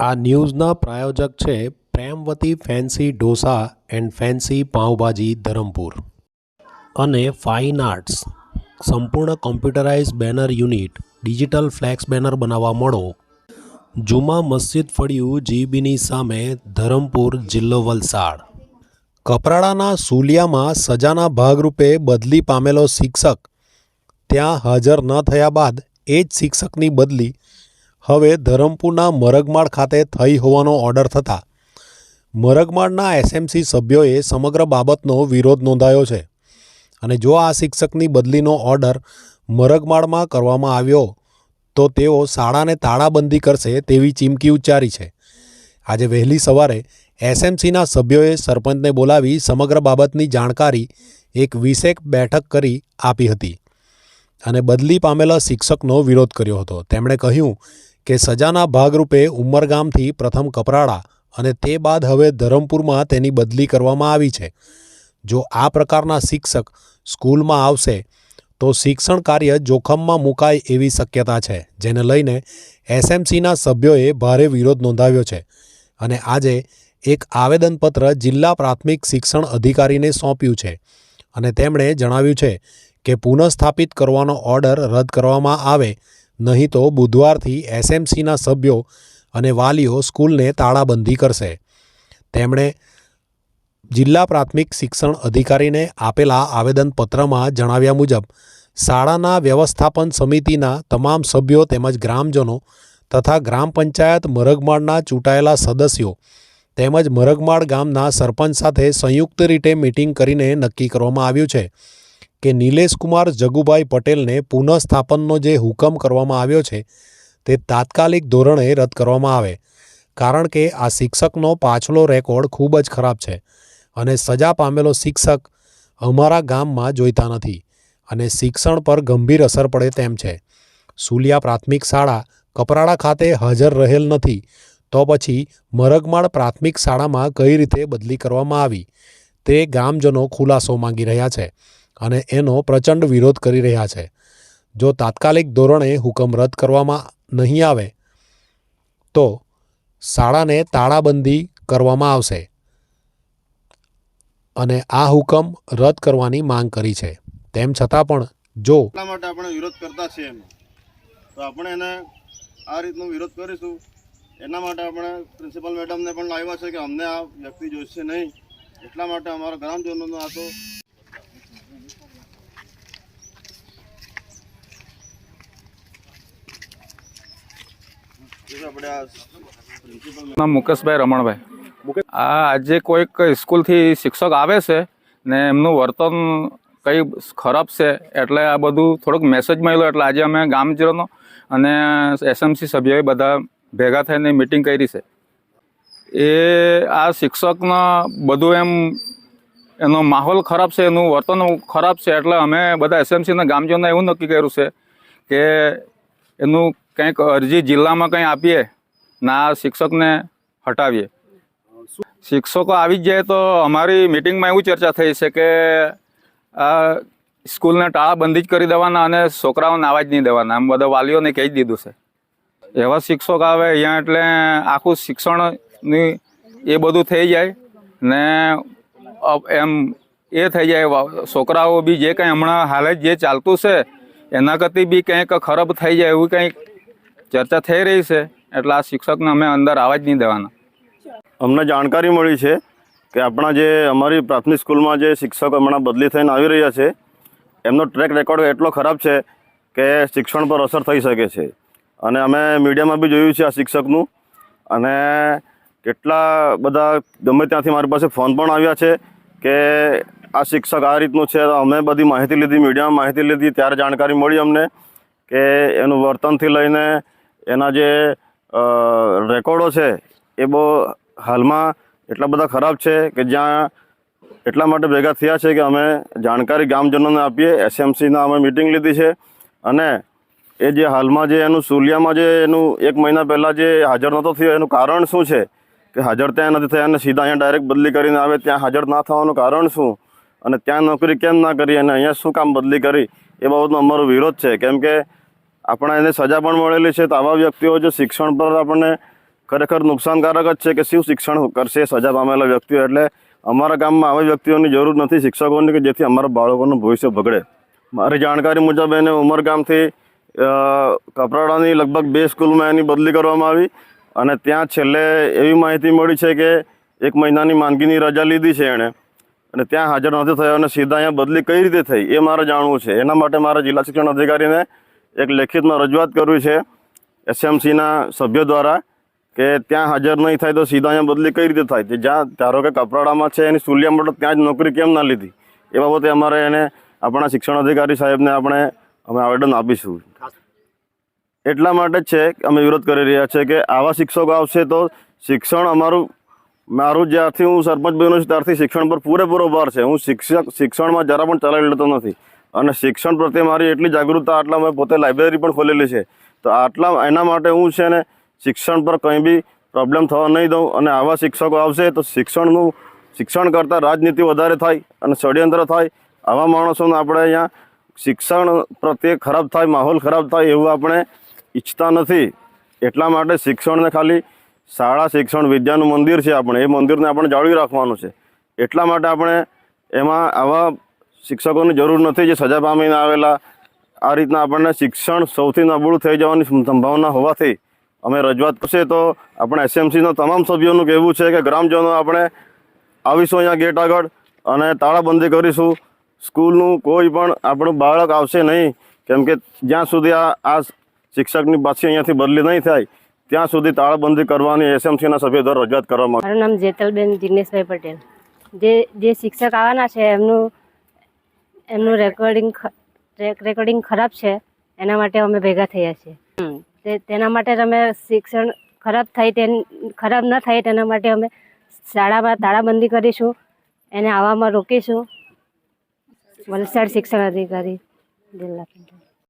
આ ન્યૂઝના પ્રાયોજક છે Premvati fancy dosa and fancy pav bhaji Dharampur. અને ફાઇન આર્ટ્સ. સંપૂર્ણ computerize banner unit, digital flex banner બનાવવા મળો. જુમા મસ્જિદ ફળિયું જીબીની સામે ધરમપુર જિલ્લો વલસાડ. કપરાડાના સુલિયામાં સજાના ભાગરૂપે બદલી પામેલો શિક્ષક. ત્યાં હાજર ન થયા બાદ એ જ શિક્ષકની બદલી હવે ધરમપુરના મરગમાળ ખાતે થઈ હોવાનો ઓર્ડર થતાં મરગમાળના એસએમસી સભ્યોએ સમગ્ર બાબતનો વિરોધ નોંધાયો છે. અને જો આ શિક્ષકની બદલીનો ઓર્ડર મરગમાળમાં કરવામાં આવ્યો, તો તેઓ શાળાને તાળાબંધી કરશે તેવી ચીમકી ઉચ્ચારી છે. આજે વહેલી સવારે એસએમસીના સભ્યોએ સરપંચને બોલાવી સમગ્ર બાબતની જાણકારી એક વિશેક બેઠક કરી આપી હતી અને બદલી પામેલા શિક્ષકનો વિરોધ કર્યો હતો. તેમણે કહ્યું કે સજાના ભાગરૂપે ઉમરગામથી પ્રથમ કપરાડા અને તે બાદ હવે ધરમપુરમાં તેની બદલી કરવામાં આવી છે. જો આ પ્રકારના શિક્ષક સ્કૂલમાં આવશે, તો શિક્ષણ કાર્ય જોખમમાં મુકાય એવી શક્યતા છે, જેને લઈને એસએમસીના સભ્યોએ ભારે વિરોધ નોંધાવ્યો છે. અને આજે એક આવેદનપત્ર જિલ્લા પ્રાથમિક શિક્ષણ અધિકારીને સોંપ્યું છે અને તેમણે જણાવ્યું છે કે પુનઃસ્થાપિત કરવાનો ઓર્ડર રદ કરવામાં આવે નહીં તો બુધવારથી એસએમસીના સભ્યો અને વાલીઓ સ્કૂલને તાળાબંધી કરશે. તેમણે જિલ્લા પ્રાથમિક શિક્ષણ અધિકારીને આપેલા આવેદનપત્રમાં જણાવ્યા મુજબ, શાળાના વ્યવસ્થાપન સમિતિના તમામ સભ્યો તેમજ ગ્રામજનો તથા ગ્રામ પંચાયત મરગમાળના ચૂંટાયેલા સદસ્યો તેમજ મરગમાળ ગામના સરપંચ સાથે સંયુક્ત રીતે મિટિંગ કરીને નક્કી કરવામાં આવ્યું છે. કે નિલેશકુમાર જગુભાઈ પટેલને પુનઃસ્થાપનનો જે હુકમ કરવામાં આવ્યો છે, તે તાત્કાલિક ધોરણે રદ કરવામાં આવે. કારણ કે આ શિક્ષકનો પાછલો રેકોર્ડ ખૂબ જ ખરાબ છે અને સજા પામેલો શિક્ષક અમારા ગામમાં જોઈતા નથી અને શિક્ષણ પર ગંભીર અસર પડે તેમ છે. સુલિયા પ્રાથમિક શાળા કપરાડા ખાતે હાજર રહેલ નથી, તો પછી મરગમાળ પ્રાથમિક શાળામાં કઈ રીતે બદલી કરવામાં આવી, તે ગામજનો ખુલાસો માંગી રહ્યા છે. અને એનો પ્રચંડ વિરોધ કરી રહ્યા છે. જો તાત્કાલિક ધોરણે હુકમ રદ કરવામાં નહીં આવે, તો શાળાને તાળાબંધી કરવામાં આવશે અને આ હુકમ રદ કરવાની માંગ કરી છે. તેમ છતાં પણ જો માટે આપણે વિરોધ કરતા છીએ એનો તો આપણે એને આ રીતનો વિરોધ કરીશું. એના માટે આપણે પ્રિન્સિપલ મેડમને પણ લાવ્યા છે કે અમને આ વ્યક્તિ જોઈશે નહીં. એટલા માટે અમારા ગ્રામજનોનો આ તો એટલે આપણે આ પ્રિન્સિપલ નામ મુકેશભાઈ રમણભાઈ. આ આજે કોઈક સ્કૂલથી શિક્ષક આવે છે ને એમનું વર્તન કંઈ ખરાબ છે એટલે આ બધું થોડુંક મેસેજ મળ્યો, એટલે આજે અમે ગામજનો અને એસએમસી સભ્યોએ બધા ભેગા થઈને મિટિંગ કરી છે. એ આ શિક્ષકનો બધું એમ એનો માહોલ ખરાબ છે, એનું વર્તન ખરાબ છે, એટલે અમે બધા એસએમસીના ગામજનોએ એવું નક્કી કર્યું છે કે એનું કંઈક અરજી જિલ્લામાં કંઈ આપીએ, ના શિક્ષકને હટાવીએ. શિક્ષકો આવી જ જાય તો અમારી મિટિંગમાં એવું ચર્ચા થઈ છે કે આ સ્કૂલને તાળાબંધી જ કરી દેવાના અને છોકરાઓને આવા જ નહીં દેવાના. એમ બધા વાલીઓને કહી જ દીધું છે. એવા શિક્ષક આવે અહીંયા એટલે આખું શિક્ષણની એ બધું થઈ જાય ને એમ એ થઈ જાય. છોકરાઓ બી જે કંઈ હમણાં હાલે જે ચાલતું છે, એના કરતી બી કંઈક ખરાબ થઈ જાય એવું કંઈક ચર્ચા થઈ રહી છે, એટલે આ શિક્ષકને અમે અંદર આવવા જ નહીં દેવાના. અમને જાણકારી મળી છે કે આપણા જે અમારી પ્રાથમિક સ્કૂલમાં જે શિક્ષકો હમણાં બદલી થઈને આવી રહ્યા છે, એમનો ટ્રેક રેકોર્ડ એટલો ખરાબ છે કે શિક્ષણ પર અસર થઈ શકે છે. અને અમે મીડિયામાં બી જોયું છે આ શિક્ષકનું. અને કેટલા બધા ગમે ત્યાંથી મારી પાસે ફોન પણ આવ્યા છે કે આ શિક્ષક આ રીતનું છે અમે બધી માહિતી લીધી, મીડિયામાં માહિતી લીધી, ત્યારે જાણકારી મળી અમને કે એનું વર્તનથી લઈને એના જે રેકોર્ડો છે, એ બહુ હાલમાં એટલા બધા ખરાબ છે કે જ્યાં એટલા માટે ભેગા થયા છે કે અમે જાણકારી ગામજનોને આપીએ, એસએમસીના અમે મિટિંગ લીધી છે અને એ જે હાલમાં જે એનું સુલિયામાં જે એનું એક મહિના પહેલાં જે હાજર નહોતો થયો, એનું કારણ શું છે? કે હાજર ત્યાં નથી થયા અને સીધા અહીંયા ડાયરેક્ટ બદલી કરીને આવે, ત્યાં હાજર ના થવાનું કારણ શું? અને ત્યાં નોકરી કેમ ના કરી અને અહીંયા શું કામ બદલી કરી? એ બાબતનો અમારો વિરોધ છે. કેમ કે આપણા એને સજા પણ મળેલી છે તો આવા વ્યક્તિઓ જો શિક્ષણ પર આપણને ખરેખર નુકસાનકારક જ છે કે શું શિક્ષણ કરશે સજા પામેલા વ્યક્તિઓ? એટલે અમારા ગામમાં આવા વ્યક્તિઓની જરૂર નથી શિક્ષકોની કે જેથી અમારા બાળકોનું ભવિષ્ય બગડે. મારી જાણકારી મુજબ એને ઉમરગામથી કપરાડાની લગભગ બે સ્કૂલમાં એની બદલી કરવામાં આવી અને ત્યાં છેલ્લે એવી માહિતી મળી છે કે એક મહિનાની માંદગીની રજા લીધી છે એણે. અને ત્યાં હાજર નથી થયો અને સીધા અહીંયા બદલી કઈ રીતે થઈ એ મારે જાણવું છે. એના માટે મારા જિલ્લા શિક્ષણ અધિકારીને એક લેખિતમાં રજૂઆત કરવી છે એસએમસીના સભ્યો દ્વારા કે ત્યાં હાજર નહીં થાય તો સીધા અહીંયા બદલી કઈ રીતે થાય? જ્યાં ધારો કે કપરાડામાં છે એની સુલિયા મંડળ ત્યાં જ નોકરી કેમ ના લીધી? એ બાબતે અમારે એને આપણા શિક્ષણ અધિકારી સાહેબને આપણે અમે આવેદન આપીશું. એટલા માટે જ છે કે અમે વિરોધ કરી રહ્યા છે કે આવા શિક્ષકો આવશે તો શિક્ષણ અમારું, મારું જ્યારથી હું સરપંચ બન્યો છું ત્યારથી શિક્ષણ પર પૂરેપૂરો ભાર છે. હું શિક્ષક, શિક્ષણમાં જરા પણ ચલાવી લેતો નથી. અને શિક્ષણ પ્રત્યે મારી એટલી જાગૃતતા આટલા મેં પોતે લાઇબ્રેરી પણ ખોલેલી છે. તો આટલા એના માટે હું છે ને શિક્ષણ પર કંઈ બી પ્રોબ્લેમ થવા નહીં દઉં અને આવા શિક્ષકો આવશે તો શિક્ષણનું, શિક્ષણ કરતાં રાજનીતિ વધારે થાય અને ષડયંત્ર થાય. આવા માણસોને આપણે અહીંયા શિક્ષણ પ્રત્યે ખરાબ થાય, માહોલ ખરાબ થાય એવું આપણે ઈચ્છતા નથી. એટલા માટે શિક્ષણને ખાલી શાળા શિક્ષણ, વિદ્યાનું મંદિર છે આપણે. એ મંદિરને આપણે જાળવી રાખવાનું છે. એટલા માટે આપણે એમાં આવા શિક્ષકોની જરૂર નથી જે સજા પામીને આવેલા. આ રીતના આપણને શિક્ષણ સૌથી નબળું થઈ જવાની સંભાવના હોવાથી અમે રજૂઆત કરશે તો આપણે એસએમસીના તમામ સભ્યોનું કહેવું છે કે ગ્રામજનો આપણે આવીશું અહીંયા ગેટ આગળ અને તાળાબંધી કરીશું. સ્કૂલનું કોઈ પણ આપણું બાળક આવશે નહીં, કેમ કે જ્યાં સુધી આ આ શિક્ષકની પાછી અહીંયાથી બદલી નહીં થાય, ત્યાં સુધી તાળાબંધી કરવાની એસએમસીના સભ્યો દ્વારા રજૂઆત કરવામાં મારું નામ જેતલબેન દિનેશભાઈ પટેલ. જે જે શિક્ષક આવવાના છે એમનું એમનું રેકોર્ડિંગ રેકોર્ડિંગ ખરાબ છે એના માટે અમે ભેગા થયા છીએ. તે તેના માટે અમે શિક્ષણ ખરાબ થાય તે ખરાબ ન થાય તેના માટે અમે શાળામાં તાળાબંધી કરીશું એને આવવામાં રોકીશું. વલસાડ શિક્ષણ અધિકારી જિલ્લા પંચાયત.